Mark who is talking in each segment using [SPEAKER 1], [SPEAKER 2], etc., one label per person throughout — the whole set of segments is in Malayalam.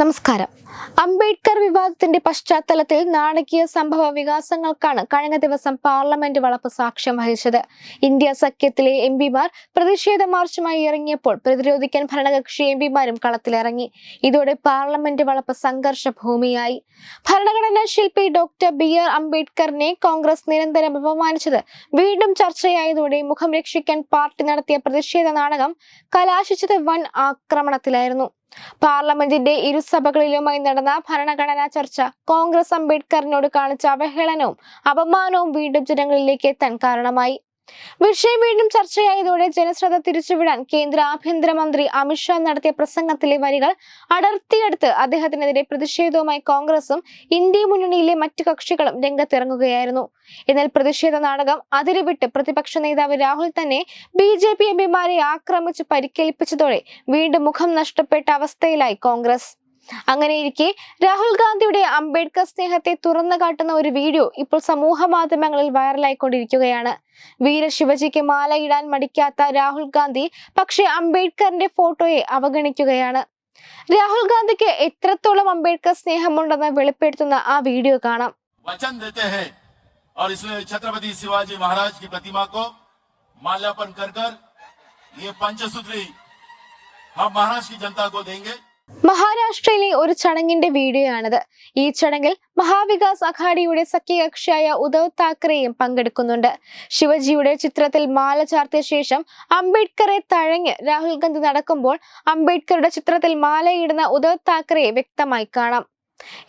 [SPEAKER 1] നമസ്കാരം. അംബേദ്കർ വിവാദത്തിന്റെ പശ്ചാത്തലത്തിൽ നാടകീയ സംഭവ വികാസങ്ങൾക്കാണ് കഴിഞ്ഞ ദിവസം പാർലമെന്റ് വളപ്പ് സാക്ഷ്യം വഹിച്ചത്. ഇന്ത്യ സഖ്യത്തിലെ എം പിമാർ പ്രതിഷേധ മാർച്ചുമായി ഇറങ്ങിയപ്പോൾ പ്രതിരോധിക്കാൻ ഭരണകക്ഷി എം പിമാരും കളത്തിലിറങ്ങി. ഇതോടെ പാർലമെന്റ് വളപ്പ് സംഘർഷ ഭൂമിയായി ഭരണഘടനാ ശില്പി ഡോക്ടർ ബി ആർ അംബേദ്കറിനെ കോൺഗ്രസ് നിരന്തരം അപമാനിച്ചത്. വീണ്ടും ചർച്ചയായതോടെ മുഖം രക്ഷിക്കാൻ പാർട്ടി നടത്തിയ പ്രതിഷേധ നാടകം കലാശിച്ചത് വൻ ആക്രമണത്തിലായിരുന്നു. പാർലമെന്റിന്റെ ഇരുസഭകളിലുമായി നടന്ന ഭരണഘടനാ ചർച്ച കോൺഗ്രസ് അംബേദ്കറിനോട് കാണിച്ച അവഹേളനവും അപമാനവും വീണ്ടും ജനങ്ങളിലേക്ക് എത്താൻ കാരണമായി. വിഷയം വീണ്ടും ചർച്ചയായതോടെ ജനശ്രദ്ധ തിരിച്ചുവിടാൻ കേന്ദ്ര ആഭ്യന്തരമന്ത്രി അമിത്ഷാ നടത്തിയ പ്രസംഗത്തിലെ വരികൾ അടർത്തിയെടുത്ത് അദ്ദേഹത്തിനെതിരെ പ്രതിഷേധവുമായി കോൺഗ്രസും ഇന്ത്യ മുന്നണിയിലെ മറ്റു കക്ഷികളും രംഗത്തിറങ്ങുകയായിരുന്നു. എന്നാൽ പ്രതിഷേധ നാടകം അതിരുവിട്ട് പ്രതിപക്ഷ നേതാവ് രാഹുൽ തന്നെ ബി ജെ പി എംപിമാരെ ആക്രമിച്ച് പരിക്കേൽപ്പിച്ചതോടെ വീണ്ടും മുഖം നഷ്ടപ്പെട്ട അവസ്ഥയിലായി കോൺഗ്രസ്. അങ്ങനെയിരിക്കെ രാഹുൽ ഗാന്ധിയുടെ അംബേദ്കർ സ്നേഹത്തെ തുറന്നു കാട്ടുന്ന ഒരു വീഡിയോ ഇപ്പോൾ സമൂഹ മാധ്യമങ്ങളിൽ വൈറലായിക്കൊണ്ടിരിക്കുകയാണ് വീര ശിവജിക്ക് മാലയിടാൻ മടിക്കാത്ത രാഹുൽ ഗാന്ധി പക്ഷേ അംബേദ്കറിന്റെ ഫോട്ടോയെ അവഗണിക്കുകയാണ് രാഹുൽ ഗാന്ധിക്ക് എത്രത്തോളം അംബേദ്കർ സ്നേഹമുണ്ടെന്ന് വെളിപ്പെടുത്തുന്ന ആ വീഡിയോ കാണാം
[SPEAKER 2] वचन देते हैं और इसमें छत्रपति शिवाजी महाराज की प्रतिमा को माल्यार्पण कर कर ये पंचसूत्री हम महाराष्ट्र की जनता को देंगे
[SPEAKER 1] മഹാരാഷ്ട്രയിലെ ഒരു ചടങ്ങിന്റെ വീഡിയോ ആണിത് ഈ ചടങ്ങിൽ മഹാവികാസ് അഘാഡിയുടെ സഖ്യകക്ഷിയായ ഉദ്ധവ് താക്കറെയും പങ്കെടുക്കുന്നുണ്ട്. ശിവജിയുടെ ചിത്രത്തിൽ മാല ചാർത്തിയ ശേഷം അംബേദ്കറെ തഴഞ്ഞ് രാഹുൽ ഗാന്ധി നടക്കുമ്പോൾ അംബേദ്കറുടെ ചിത്രത്തിൽ മാലയിടുന്ന ഉദ്ധവ് താക്കറെയെ വ്യക്തമായി കാണാം.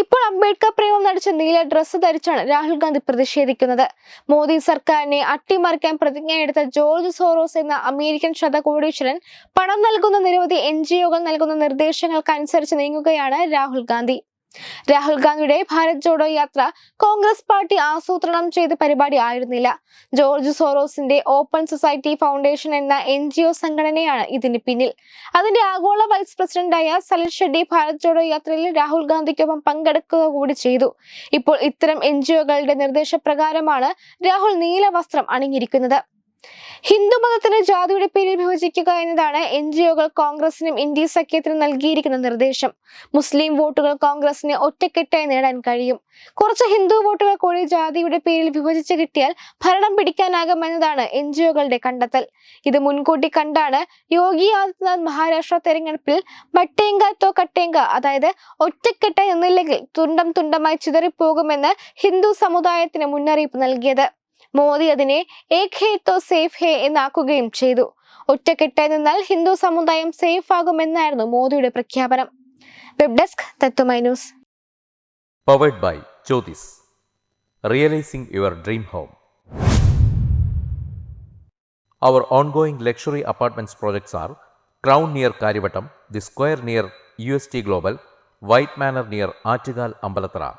[SPEAKER 1] ഇപ്പോൾ അംബേദ്കർ പ്രേമം നടിച്ച നീല ഡ്രസ്സ് ധരിച്ചാണ് രാഹുൽ ഗാന്ധി പ്രതിഷേധിക്കുന്നത്. മോദി സർക്കാരിനെ അട്ടിമറിക്കാൻ പ്രതിജ്ഞയെടുത്ത ജോർജ് സോറോസ് എന്ന അമേരിക്കൻ ശതകോടീശ്വരൻ പണം നൽകുന്ന നിരവധി എൻ ജി നൽകുന്ന നിർദ്ദേശങ്ങൾക്കനുസരിച്ച് നീങ്ങുകയാണ് രാഹുൽ ഗാന്ധി. രാഹുൽ ഗാന്ധിയുടെ ഭാരത് ജോഡോ യാത്ര കോൺഗ്രസ് പാർട്ടി ആസൂത്രണം ചെയ്ത പരിപാടി ആയിരുന്നില്ല. ജോർജ് സോറോസിന്റെ ഓപ്പൺ സൊസൈറ്റി ഫൗണ്ടേഷൻ എന്ന എൻ ജി ഒ സംഘടനയാണ് ഇതിന് പിന്നിൽ. അതിന്റെ ആഗോള വൈസ് പ്രസിഡന്റായ സലിൽ ഷെഡ്ഡി ഭാരത് ജോഡോ യാത്രയിൽ രാഹുൽ ഗാന്ധിക്കൊപ്പം പങ്കെടുക്കുക കൂടി ചെയ്തു. ഇപ്പോൾ ഇത്തരം എൻ ജി ഒകളുടെ നിർദ്ദേശപ്രകാരമാണ് രാഹുൽ നീല വസ്ത്രം അണിഞ്ഞിരിക്കുന്നത്. ഹിന്ദു മതത്തിന് ജാതിയുടെ പേരിൽ വിഭജിക്കുക എന്നതാണ് എൻ ജി ഒകൾ കോൺഗ്രസിനും ഇന്ത്യ സഖ്യത്തിനും നൽകിയിരിക്കുന്ന നിർദ്ദേശം. മുസ്ലിം വോട്ടുകൾ കോൺഗ്രസിന് ഒറ്റക്കെട്ടായി നേടാൻ കഴിയും. കുറച്ച് ഹിന്ദു വോട്ടുകൾ കൂടി ജാതിയുടെ പേരിൽ വിഭജിച്ച് കിട്ടിയാൽ ഭരണം പിടിക്കാനാകുമെന്നതാണ് എൻ ജി ഒകളുടെ കണ്ടെത്തൽ. ഇത് മുൻകൂട്ടി കണ്ടാണ് യോഗി ആദിത്യനാഥ് മഹാരാഷ്ട്ര തെരഞ്ഞെടുപ്പിൽ ബട്ടേങ്ക തോ കട്ടേങ്ക അതായത് ഒറ്റക്കെട്ടായി നിന്നില്ലെങ്കിൽ തുണ്ടം തുണ്ടമായി ചിതറിപ്പോകുമെന്ന് ഹിന്ദു സമുദായത്തിന് മുന്നറിയിപ്പ് നൽകിയത്. മോദി അതിനെ ഏക് ഹേ തോ സേഫ് ഹേ എന്നാക്കുകയും ചെയ്തു ഒറ്റക്കെട്ടായി നിന്നാൽ ഹിന്ദു സമുദായം സേഫ് ആകുമെന്നായിരുന്നു മോദിയുടെ പ്രഖ്യാപനം web desk Tatwamayi news
[SPEAKER 3] powered by Jyothis realising your dream home Our ongoing luxury apartments projects are Crown near Karivattam, The Square near UST Global, White Manor near Achigal Ambalatra,